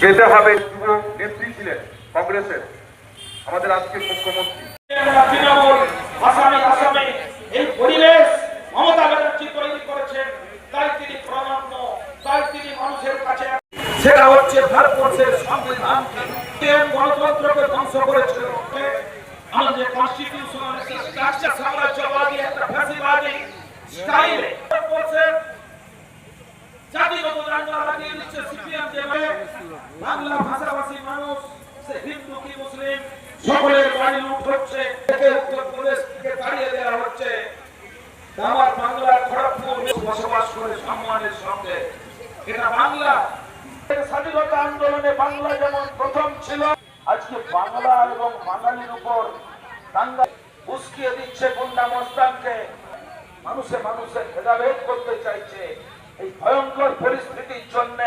যেতে হবে। যুব নেত্রী ছিলেন কংগ্রেসের আমাদের আজকের মুখ্যমন্ত্রী। আসামে আসামে এই পরিবেশ মমতা ব্যানার্জি তৈরি করেছেন। তাই তিনি প্রণম্য তাই তিনি মানুষের কাছে সেটা হচ্ছে ভারতবর্ষের সংবিধানকে গণতন্ত্রকে ধ্বংস করেছিল? আমাদের কনস্টিটিউশনাল স্ট্রাকচার সাম্রাজ্যবাদী একটা ফ্যাসিবাদী স্টাইলে ভারতবর্ষের জাতিগত দাঙ্গা লাগিয়ে দিচ্ছে সিপিএম যেভাবে বাংলা ভাষাভাষী মানুষ সে হিন্দু কি মুসলিম সকলের বাড়ি লুট হচ্ছে একে উত্তরপ্রদেশ থেকে তাড়িয়ে দেওয়া হচ্ছে আমার বাংলার খড়গপুর বসবাস করে সম্মানের সঙ্গে এটা বাংলা। স্বাধীনতা আন্দোলনে বাংলা যেমন প্রথম ছিল আজকে বাংলা এবং বাঙালির উপর দাঙ্গা উস্কিয়ে দিচ্ছে গুন্ডা মস্তানকে। মানুষে মানুষে ভেদাভেদ করতে চাইছে এই ভয়ঙ্কর পরিস্থিতির জন্য।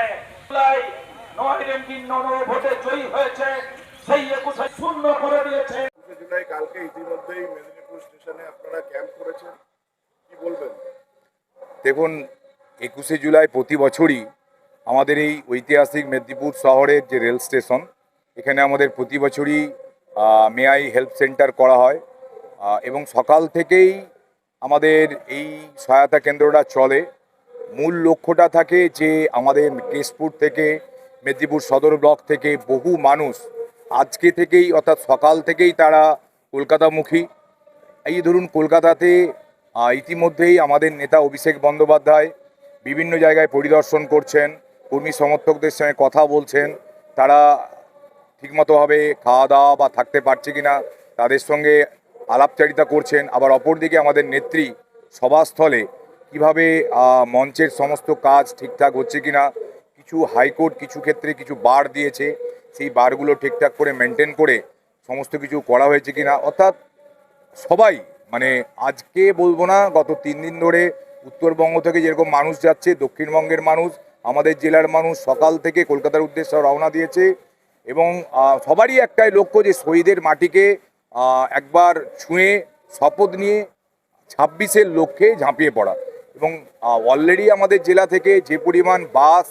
নয় রেঙ্কিং ভোটে জয়ী হয়েছে সেই একুশে শূন্য করে দিয়েছে। জুলাই কালকে ইতিমধ্যেই মেদিনীপুর স্টেশনে আপনারা ক্যাম্প করেছেন। কি বলবেন? দেখুন একুশে জুলাই প্রতি বছরই আমাদের এই ঐতিহাসিক মেদিনীপুর শহরের যে রেল স্টেশন, এখানে আমাদের প্রতি বছরই মেআই হেল্প সেন্টার করা হয়। এবং সকাল থেকেই আমাদের এই সহায়তা কেন্দ্রটা চলে। মূল লক্ষ্যটা থাকে যে আমাদের কেশপুর থেকে, মেদিনীপুর সদর ব্লক থেকে বহু মানুষ আজকে থেকেই, অর্থাৎ সকাল থেকেই তারা কলকাতামুখী। এই ধরুন, কলকাতাতে ইতিমধ্যেই আমাদের নেতা অভিষেক বন্দ্যোপাধ্যায় বিভিন্ন জায়গায় পরিদর্শন করছেন। কর্মী সমর্থকদের সঙ্গে কথা বলছেন, তারা ঠিকমতোভাবে খাওয়া দাওয়া বা থাকতে পারছে কিনা তাদের সঙ্গে আলাপচারিতা করছেন। আবার অপরদিকে আমাদের নেত্রী সভাস্থলে কীভাবে মঞ্চের সমস্ত কাজ ঠিকঠাক হচ্ছে কিনা, কিছু হাইকোর্ট কিছু ক্ষেত্রে কিছু বার দিয়েছে, সেই বারগুলো ঠিকঠাক করে মেনটেন করে সমস্ত কিছু করা হয়েছে কিনা, অর্থাৎ সবাই মানে আজকে বলব না, গত তিন দিন ধরে উত্তরবঙ্গ থেকে যেরকম মানুষ যাচ্ছে, দক্ষিণবঙ্গের মানুষ আমাদের জেলার মানুষ সকাল থেকে কলকাতার উদ্দেশ্যে রওনা দিয়েছে এবং সবারই একটাই লক্ষ্য যে শহীদের মাটিকে একবার ছুঁয়ে শপথ নিয়ে ছাব্বিশের লক্ষ্যে ঝাঁপিয়ে পড়া। এবং অলরেডি আমাদের জেলা থেকে যে পরিমাণ বাস,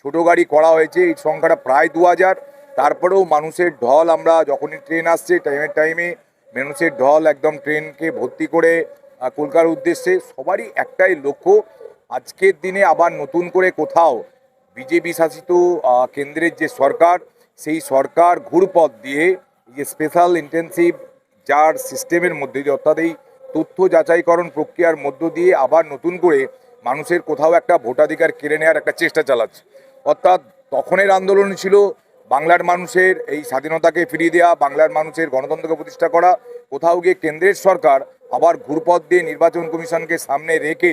ছোট গাড়ি করা হয়েছে এই সংখ্যাটা প্রায় দু হাজার। তারপরেও মানুষের ঢল আমরা যখনই ট্রেন আসছে টাইমের টাইমে মানুষের ঢল একদম ট্রেনকে ভর্তি করে কলকাতার উদ্দেশ্যে সবারই একটাই লক্ষ্য আজকের দিনে আবার নতুন করে কোথাও বিজেপি শাসিত কেন্দ্রের যে সরকার, সেই সরকার ঘুরপথ দিয়ে যে স্পেশাল ইন্টেন্সিভ যার সিস্টেমের মধ্যে দিয়ে, অর্থাৎ এই তথ্য যাচাইকরণ প্রক্রিয়ার মধ্য দিয়ে আবার নতুন করে মানুষের কোথাও একটা ভোটাধিকার কেড়ে নেওয়ার একটা চেষ্টা চালাচ্ছে। অর্থাৎ তখনের আন্দোলন ছিল বাংলার মানুষের এই স্বাধীনতাকে ফিরিয়ে দেওয়া বাংলার মানুষের গণতন্ত্রকে প্রতিষ্ঠা করা, কোথাও গিয়ে কেন্দ্রের সরকার আবার ঘুরপথ দিয়ে নির্বাচন কমিশনকে সামনে রেখে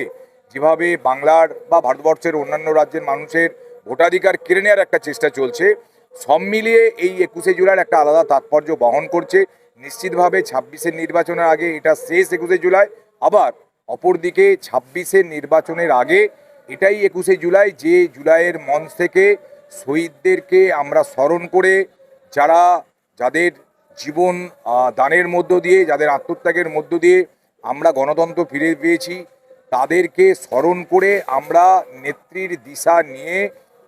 যেভাবে বাংলার বা ভারতবর্ষের অন্যান্য রাজ্যের মানুষের ভোটাধিকার কেড়ে নেওয়ার একটা চেষ্টা চলছে, সব মিলিয়ে এই একুশে জুলাইয়ের একটা আলাদা তাৎপর্য বহন করছে। নিশ্চিতভাবে ছাব্বিশের নির্বাচনের আগে এটা শেষ একুশে জুলাই, আবার অপরদিকে ছাব্বিশের নির্বাচনের আগে এটাই একুশে জুলাই যে জুলাইয়ের মঞ্চ থেকে শহীদদেরকে আমরা স্মরণ করে যারা যাদের জীবন দানের মধ্য দিয়ে, যাদের আত্মত্যাগের মধ্য দিয়ে আমরা গণতন্ত্র ফিরে পেয়েছি। তাদেরকে স্মরণ করে আমরা নেত্রীর দিশা নিয়ে,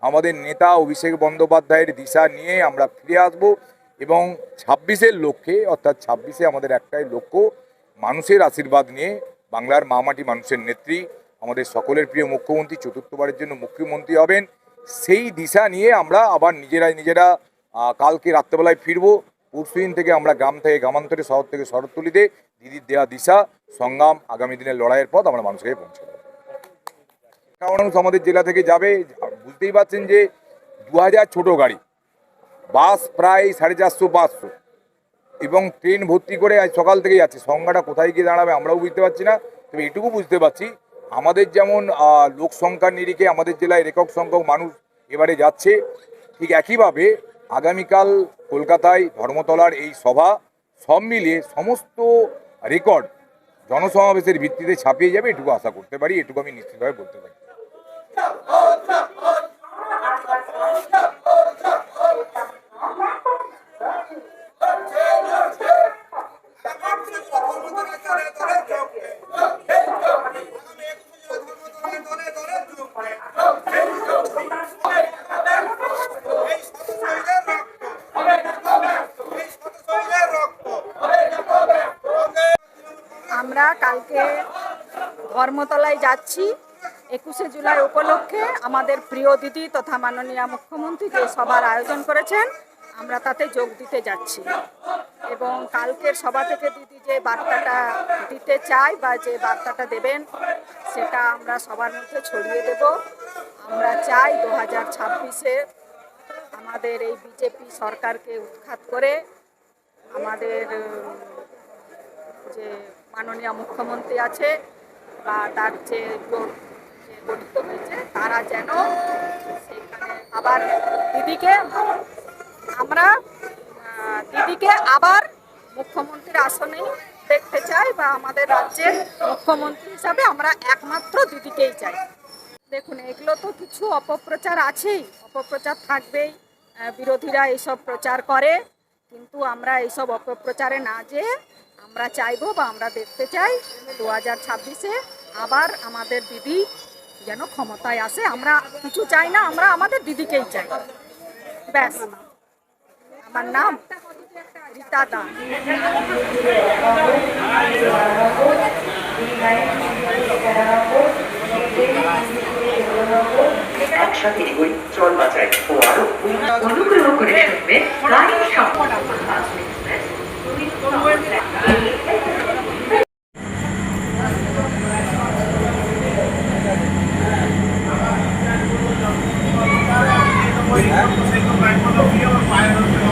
আমাদের নেতা অভিষেক বন্দ্যোপাধ্যায়ের দিশা নিয়ে আমরা ফিরে আসব এবং ছাব্বিশের লক্ষ্যে, অর্থাৎ ছাব্বিশে আমাদের একটাই লক্ষ্য, মানুষের আশীর্বাদ নিয়ে বাংলার মামাটি মানুষের নেত্রী, আমাদের সকলের প্রিয় মুখ্যমন্ত্রী, চতুর্থবারের জন্য মুখ্যমন্ত্রী হবেন। সেই দিশা নিয়ে আমরা আবার নিজেরাই নিজেরা কালকে রাত্রেবেলায় ফিরবো। পরশুদিন থেকে আমরা গ্রাম থেকে, গ্রামান্তরে, শহর থেকে শরৎতলিতে দিদির দেয়া দিশা, সংগ্রাম, আগামী দিনের লড়াইয়ের পথ আমরা মানুষকে পৌঁছে দেবো মানুষ আমাদের জেলা থেকে যাবে, বুঝতেই পারছেন যে দু হাজার ছোটো গাড়ি, বাস প্রায় সাড়ে চারশো, পাঁচশো, এবং ট্রেন ভর্তি করে আজ সকাল থেকে যাচ্ছে। সংখ্যাটা কোথায় গিয়ে দাঁড়াবে আমরাও বুঝতে পারছি না, তবে এটুকু বুঝতে পারছি, আমাদের যেমন লোক সংখ্যার নিরিখে আমাদের জেলায় একক সংখ্যক মানুষ এবারে যাচ্ছে, ঠিক একইভাবে আগামীকাল কলকাতায় ধর্মতলার এই সভা, সব মিলিয়ে সমস্ত রেকর্ড জনসমাবেশের ভিত্তিতে ছাপিয়ে যাবে, এটুকু আশা করতে পারি, এটুকু আমি নিশ্চিতভাবে বলতে পারি। কালকে ধর্মতলায় যাচ্ছি, একুশে জুলাই উপলক্ষে আমাদের প্রিয় দিদি তথা মাননীয় মুখ্যমন্ত্রী যে সভার আয়োজন করেছেন, আমরা তাতে যোগ দিতে যাচ্ছি। এবং কালকের সভা থেকে দিদি যে বার্তাটা দিতে চাই বা যে বার্তাটা দেবেন, সেটা আমরা সবার মধ্যে ছড়িয়ে দেব। আমরা চাই দু হাজার ছাব্বিশে আমাদের এই বিজেপি সরকারকে উৎখাত করে আমাদের যে মাননীয় মুখ্যমন্ত্রী আছে বা তার যে গঠিত হয়েছে, তারা যেন সেখানে আবার দিদিকে আমরা দিদিকে আবার মুখ্যমন্ত্রীর আসনেই দেখতে চাই বা আমাদের রাজ্যের মুখ্যমন্ত্রী হিসাবে আমরা একমাত্র দিদিকেই চাই। দেখুন, এগুলো তো কিছু অপপ্রচার আছেই, অপপ্রচার থাকবেই বিরোধীরা এইসব প্রচার করে। কিন্তু আমরা এইসব অপপ্রচারে না যেয়ে আমরা চাইব বা আমরা দেখতে চাই দু হাজার ছাব্বিশে আবার আমাদের দিদি যেন ক্ষমতায় আসে। আমরা কিছু চাই না, আমরা আমাদের দিদিকেই চাই। ব্যাস। আমার নাম রীতা দাস। একসাথে চল ও আরও Né? Você não vai quando eu vi, ela vai.